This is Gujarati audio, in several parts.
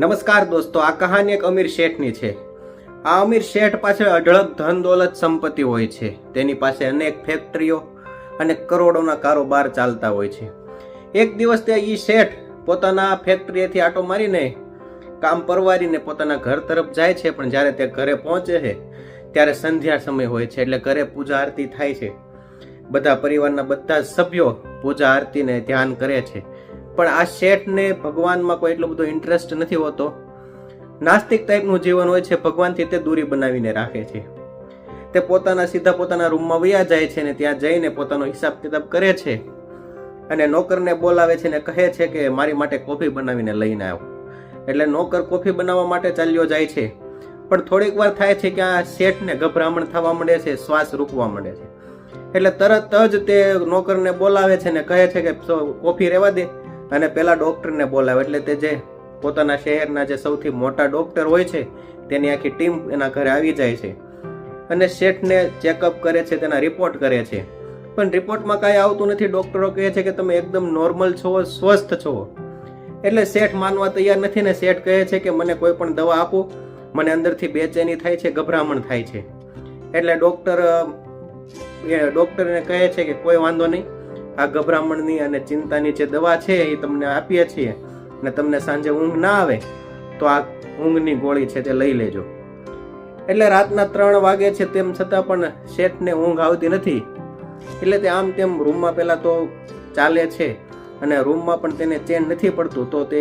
નમસ્કાર દોસ્તો, આ કહાની એક અમીર શેઠની છે. આ અમીર શેઠ પાસે અઢળક ધન દોલત સંપત્તિ હોય છે. તેની પાસે અનેક ફેક્ટરીઓ અને કરોડોના કારોબાર ચાલતા હોય છે. એક દિવસ તે ઈ શેઠ પોતાના ફેક્ટરીએથી આટો મારીને કામ પરવારીને પોતાના ઘર તરફ જાય છે, પણ જ્યારે તે ઘરે પહોંચે છે, ત્યારે સંધ્યા સમય હોય છે, એટલે ઘરે પૂજા આરતી થાય છે. બધા પરિવારના બધા સભ્યો પૂજા આરતીને ધ્યાન કરે છે. પણ આ શેઠને ભગવાનમાં કોઈ એટલો બધો ઇન્ટરેસ્ટ નથી હોતો. નાસ્તિક ટાઈપનું જીવન હોય છે, ભગવાનથી તે દૂરી બનાવીને રાખે છે. તે પોતાના, સીધા પોતાના રૂમમાં વયા જાય છે ને ત્યાં જઈને પોતાનો હિસાબ કિતાબ કરે છે. અને નોકરને બોલાવે છે ને કહે છે કે મારી માટે કોફી બનાવીને લઈને આવો. એટલે નોકર કોફી બનાવવા માટે ચાલ્યો જાય છે. પણ થોડીક વાર થાય છે કે આ શેઠને ગભરામણ થવા માંડે છે, શ્વાસ રૂકવા માંડે છે. એટલે તરત જ તે નોકરને બોલાવે છે ને કહે છે કે કોફી રહેવા દે. અને પેલા ડોક્ટરને બોલાવે, એટલે તે જે પોતાના શહેરના જે સૌથી મોટા ડોક્ટર હોય છે, તેની આખી ટીમ એના ઘરે આવી જાય છે. અને શેઠને ચેકઅપ કરે છે, તેના રિપોર્ટ કરે છે. પણ રિપોર્ટમાં કાંઈ આવતું નથી, ડોક્ટરો કહે છે કે તમે એકદમ નોર્મલ છો, સ્વસ્થ છો. એટલે શેઠ માનવા તૈયાર નથી ને શેઠ કહે છે કે મને કોઈ પણ દવા આપો, મને અંદરથી બેચેની થાય છે, ગભરામણ થાય છે. એટલે ડોક્ટર, એ ડોક્ટરને કહે છે કે કોઈ વાંધો નહીં આ ગભરામણની અને ચિંતાની જે દવા છે એ તમને આપીએ છીએ ને તમને સાંજે ઊંઘ ના આવે, તો આ ઊંઘની ગોળી છે તે લઈ લેજો. એટલે રાતના ત્રણ વાગે છે તેમ છતાં પણ શેઠને ઊંઘ આવતી નથી. એટલે તે આમ તેમ રૂમમાં પહેલાં તો ચાલે છે અને રૂમમાં પણ તેને ચેન નથી પડતું, તો તે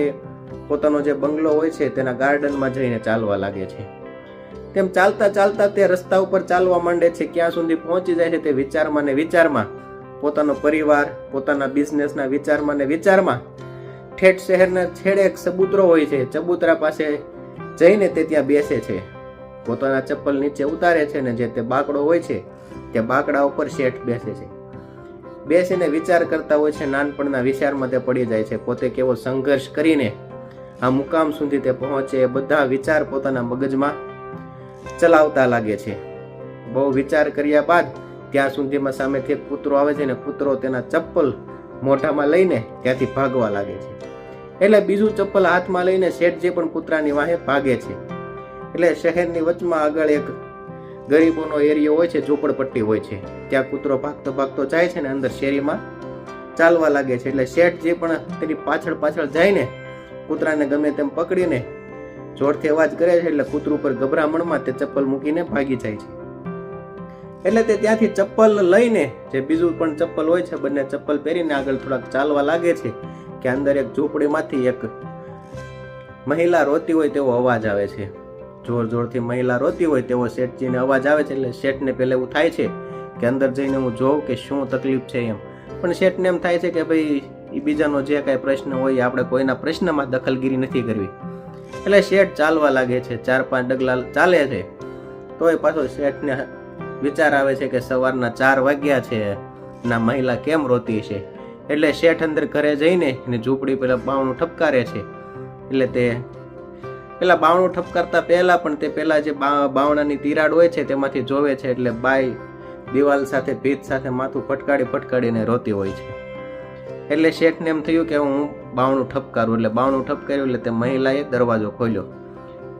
પોતાનો જે બંગલો હોય છે તેના ગાર્ડનમાં જઈને ચાલવા લાગે છે. તેમ ચાલતા ચાલતા તે રસ્તા ઉપર ચાલવા માંડે છે, ક્યાં સુધી પહોંચી જાય છે તે વિચારમાં ને વિચારમાં પોતાનો પરિવાર, પોતાના બિઝનેસના વિચારમાં ને વિચારમાં ઠેઠ શહેરના છેડે એક ચબૂતરો હોય છે. ચબૂતરા પાસે જઈને તે ત્યાં બેસે છે. પોતાના ચપ્પલ નીચે ઉતારે છે ને જે તે બાકડો હોય છે, તે બાકડા ઉપર શેઠ બેસે છે. બેસીને વિચાર કરતા હોય છે, નાનપણના વિચારમાં તે પડી જાય છે. પોતે કેવો સંઘર્ષ કરીને આ મુકામ સુધી તે પહોંચે એ બધા વિચાર પોતાના મગજમાં ચલાવતા લાગે છે. બહુ વિચાર કર્યા બાદ ત્યાં સુધીમાં સામેથી એક કૂતરો આવે છે ને કૂતરો તેના ચપ્પલ મોઢામાં લઈને ત્યાંથી ભાગવા લાગે છે. એટલે બીજું ચપ્પલ હાથમાં લઈને શેઠજી પણ કૂતરાની વાહે ભાગે છે. એટલે શહેરની વચમાં આગળ એક ગરીબોનો એરિયો હોય છે, ઝૂંપડપટ્ટી હોય છે. ત્યાં કૂતરો ભાગતો ભાગતો જાય છે ને અંદર શેરીમાં ચાલવા લાગે છે. એટલે શેઠજી પણ તેની પાછળ પાછળ જઈને કૂતરાને ગમે તેમ પકડીને જોરથી અવાજ કરે છે, એટલે કૂતરું પર ગભરામણમાં તે ચપ્પલ મૂકીને ભાગી જાય છે. એટલે તે ત્યાંથી ચપ્પલ લઈને, જે બીજું પણ ચપ્પલ હોય છે, બંને ચપ્પલ પહેરીને આગળ થોડાક ચાલવા લાગે છે, કે અંદર એક ઝૂંપડીમાંથી એક મહિલા રોતી હોય તેવો અવાજ આવે છે. જોર જોરથી મહિલા રોતી હોય તેવો શેઠજીને અવાજ આવે છે, એટલે શેઠને પહેલે એવું થાય છે કે અંદર જઈને હું જોઉં કે શું તકલીફ છે એમ. પણ શેઠને એમ થાય છે કે ભાઈ એ બીજાનો જે કાંઈ પ્રશ્ન હોય આપણે કોઈના પ્રશ્નમાં દખલગીરી નથી કરવી. એટલે શેઠ ચાલવા લાગે છે, ચાર પાંચ ડગલા ચાલે છે, તોય પાછો શેઠને વિચાર આવે છે કે સવારના ચાર વાગ્યા છે ના મહિલા કેમ રોતી છે? એટલે શેઠ અંદર ઘરે જઈને એને ઝૂંપડી પેલા બાવણું ઠપકારે છે. એટલે તે પેલા બાવણું ઠપકારતા પહેલા પણ તે પેલા જે બાવણાની તિરાડ હોય છે તેમાંથી જોવે છે એટલે બાઈ દિવાલ સાથે, ભીત સાથે માથું ફટકાડી ફટકાડીને રોતી હોય છે. એટલે શેઠને એમ થયું કે હું બાવણું ઠપકારું. એટલે બાવણું ઠપકાર્યું એટલે તે મહિલાએ દરવાજો ખોલ્યો.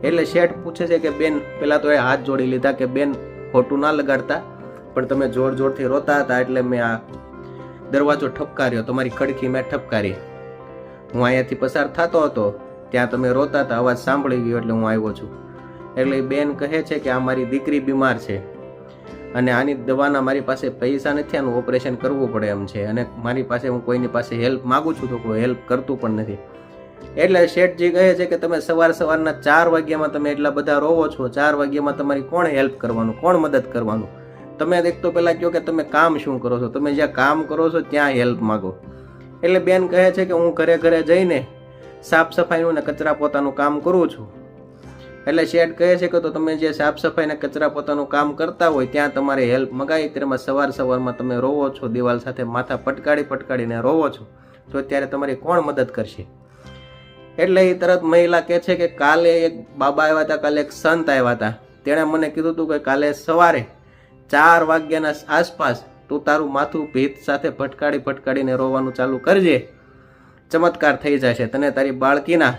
એટલે શેઠ પૂછે છે કે બેન, પેલા તો એ હાથ જોડી લીધા કે બેન ખોટું ના લગાડતા, પણ તમે જોર જોરથી રોતા હતા એટલે મેં આ દરવાજો ઠપકાર્યો, તમારી ખડકી મેં ઠપકારી. હું અહીંયાથી પસાર થતો હતો, ત્યાં તમે રોતા હતા, અવાજ સાંભળી ગયો એટલે હું આવ્યો છું. એટલે બેન કહે છે કે આ મારી દીકરી બીમાર છે અને આની દવાના મારી પાસે પૈસા નથી, આનું ઓપરેશન કરવું પડે એમ છે અને મારી પાસે હું કોઈની પાસે હેલ્પ માગું છું તો કોઈ હેલ્પ કરતું પણ નથી. એટલે શેઠજી કહે છે કે તમે સવાર સવારના ચાર વાગ્યામાં તમે એટલા બધા રોવો છો, ચાર વાગ્યામાં તમારી કોણ હેલ્પ કરવાનું, કોણ મદદ કરવાનું? તમે એક તો પહેલાં કહો કે તમે કામ શું કરો છો? તમે જ્યાં કામ કરો છો ત્યાં હેલ્પ માગો. એટલે બેન કહે છે કે હું ઘરે ઘરે જઈને સાફ સફાઈનું ને કચરા પોતાનું કામ કરું છું. એટલે શેઠ કહે છે કે તો તમે જે સાફ સફાઈ ને કચરા પોતાનું કામ કરતા હોય ત્યાં તમારે હેલ્પ મગાવી તેમાં સવાર સવારમાં તમે રોવો છો, દિવાલ સાથે માથા પટકાડી પટકાડીને રોવો છો. તો ત્યારે તમારી કોણ મદદ કરશે? એટલે એ તરત મહિલા કહે છે કે કાલે એક બાબા આવ્યા હતા, કાલે એક સંત આવ્યા હતા. તેણે મને કીધું હતું કે કાલે સવારે ચાર વાગ્યાના આસપાસ તું તારું માથું ભીત સાથે ભટકાડી ફટકાડીને રોવાનું ચાલુ કરજે. ચમત્કાર થઈ જશે તને તારી બાળકીના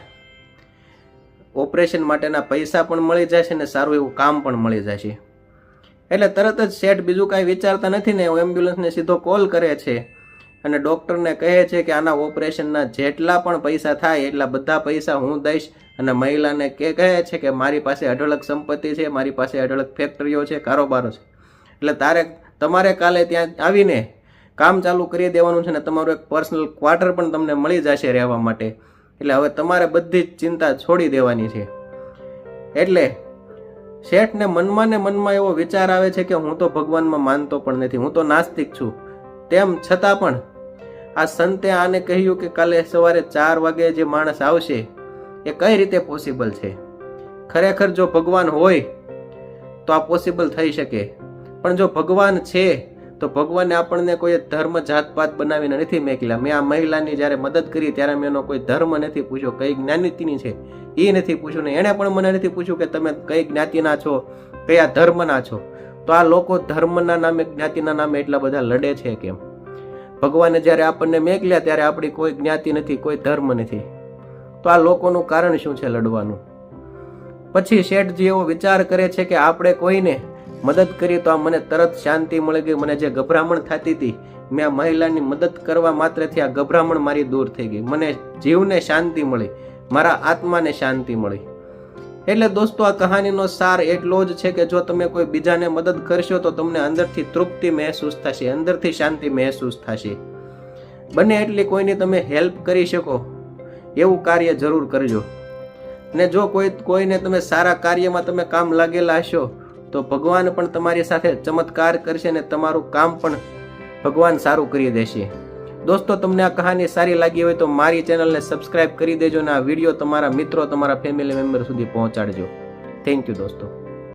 ઓપરેશન માટેના પૈસા પણ મળી જશે ને સારું એવું કામ પણ મળી જશે. એટલે તરત જ શેઠ બીજું કાંઈ વિચારતા નથી ને એમ્બ્યુલન્સને સીધો કોલ કરે છે. અને ડૉક્ટરને કહે છે કે આના ઓપરેશનના જેટલા પણ પૈસા થાય એટલા બધા પૈસા હું દઈશ. અને મહિલાને કે કહે છે કે મારી પાસે અઢળક સંપત્તિ છે, મારી પાસે અઢળક ફેક્ટરીઓ છે, કારોબારો છે. એટલે તારે, તમારે કાલે ત્યાં આવીને કામ ચાલુ કરી દેવાનું છે ને તમારું એક પર્સનલ ક્વાર્ટર પણ તમને મળી જશે રહેવા માટે. એટલે હવે તમારે બધી જ ચિંતા છોડી દેવાની છે. એટલે શેઠને મનમાં ને મનમાં એવો વિચાર આવે છે કે હું તો ભગવાનમાં માનતો પણ નથી, હું તો નાસ્તિક છું. તેમ છતાં પણ આ સંતે આને કહ્યું કે કાલે સવારે ચાર વાગે જે માણસ આવશે, એ કઈ રીતે પોસિબલ છે? ખરેખર જો ભગવાન હોય, તો આ પોસિબલ થઈ શકે. પણ જો ભગવાન છે, તો ભગવાને આપણને કોઈ ધર્મ જાતપાત બનાવીને નથી મેકલા મેં આ મહિલાની જ્યારે મદદ કરી, ત્યારે મેં એનો કોઈ ધર્મ નથી પૂછ્યો. કઈ જ્ઞાનીતિની છે? એ નથી પૂછ્યું. ને એણે પણ મને નથી પૂછ્યું કે તમે કઈ જ્ઞાતિના છો? કયા ધર્મના છો? તો આ લોકો ધર્મના નામે, જ્ઞાતિના નામે એટલા બધા લડે છે કેમ? ભગવાને જ્યારે આપણને મેઘલ્યા ત્યારે આપણી કોઈ જ્ઞાતિ નથી, કોઈ ધર્મ નથી. તો આ લોકોનું કારણ શું છે લડવાનું? પછી શેઠજી એવો વિચાર કરે છે કે આપણે કોઈને મદદ કરી તો આ મને તરત શાંતિ મળી ગઈ. મને જે ગભરામણ થતી હતી, મેં આ મહિલાની મદદ કરવા માત્રથી આ ગભરામણ મારી દૂર થઈ ગઈ. મને જીવને શાંતિ મળી, મારા આત્માને શાંતિ મળી. એટલે દોસ્તો, આ કહાનીનો સાર એટલો જ છે કે જો તમે કોઈ બીજાને મદદ કરશો તો તમને અંદરથી તૃપ્તિ મહેસૂસ થશે, અંદરથી શાંતિ મહેસૂસ થશે. બને એટલી કોઈની તમે હેલ્પ કરી શકો, એવું કાર્ય જરૂર કરજો. ને જો કોઈ, કોઈને તમે સારા કાર્યમાં તમે કામ લાગેલા હશો, તો ભગવાન પણ તમારી સાથે ચમત્કાર કરશે ને તમારું કામ પણ ભગવાન સારું કરી દેશે. દોસ્તો, તમને આ કહાની સારી લાગી હોય તો મારી ચેનલને સબસ્ક્રાઇબ કરી દેજો અને આ વીડિયો તમારા મિત્રો, તમારા ફેમિલી મેમ્બર સુધી પહોંચાડજો. થેન્ક યુ દોસ્તો.